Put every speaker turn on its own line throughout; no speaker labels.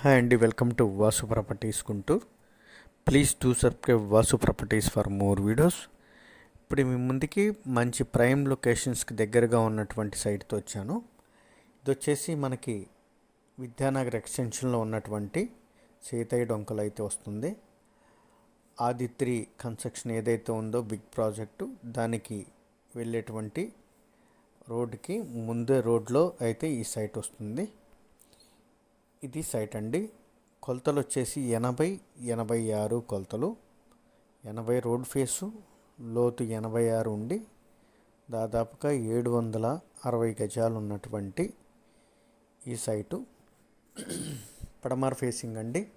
Hi అండి welcome to Vasu properties కుంటూ please to subscribe Vasu Properties for more videos. ఇప్పుడు మీ ముందుకి మంచి ప్రైమ్ లొకేషన్స్కి దగ్గరగా ఉన్నటువంటి సైట్తో వచ్చాను. ఇది వచ్చేసి మనకి విద్యానగర్ ఎక్స్టెన్షన్లో ఉన్నటువంటి సీతయ్య డొంకలు అయితే వస్తుంది. ఆదిత్రి కన్స్ట్రక్షన్ ఏదైతే ఉందో బిగ్ ప్రాజెక్టు దానికి వెళ్ళేటువంటి రోడ్డుకి ముందే రోడ్లో అయితే ఈ సైట్ వస్తుంది. ఇది సైట్ అండి. కొలతలు వచ్చేసి ఎనభై ఎనభై ఆరు కొలతలు. ఎనభై రోడ్ ఫేసు లోతు ఎనభై ఆరు ఉండి దాదాపుగా ఏడు వందల అరవై గజాలు ఉన్నటువంటి ఈ సైటు. పడమర ఫేసింగ్ అండి.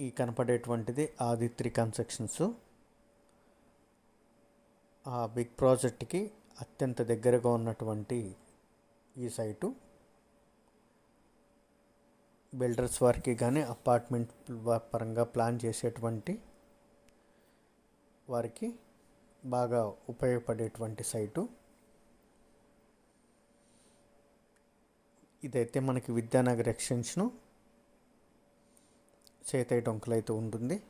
ఈ కనపడేటువంటిది ఆదిత్రి కన్స్ట్రక్షన్స్. ఆ బిగ్ ప్రాజెక్ట్కి అత్యంత దగ్గరగా ఉన్నటువంటి ఈ సైటు. బిల్డర్స్ వారికి కానీ అపార్ట్మెంట్ పరంగా ప్లాన్ చేసేటువంటి వారికి బాగా ఉపయోగపడేటువంటి సైటు. ఇదైతే మనకి విద్యానగర్ ఎక్స్టెన్షను చేతయ్య డొంకలు ఉంటుంది.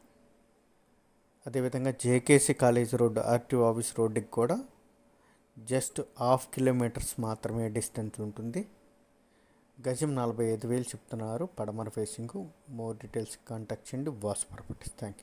అదేవిధంగా JKC college road RTO office రోడ్డుకి కూడా జస్ట్ హాఫ్ కిలోమీటర్స్ మాత్రమే డిస్టెన్స్ ఉంటుంది. గజం నలభై ఐదు వేలు చెప్తున్నారు. పడమర ఫేసింగ్. మోర్ డీటెయిల్స్ కాంటాక్ట్ చేయండి. Vasu Properties thank you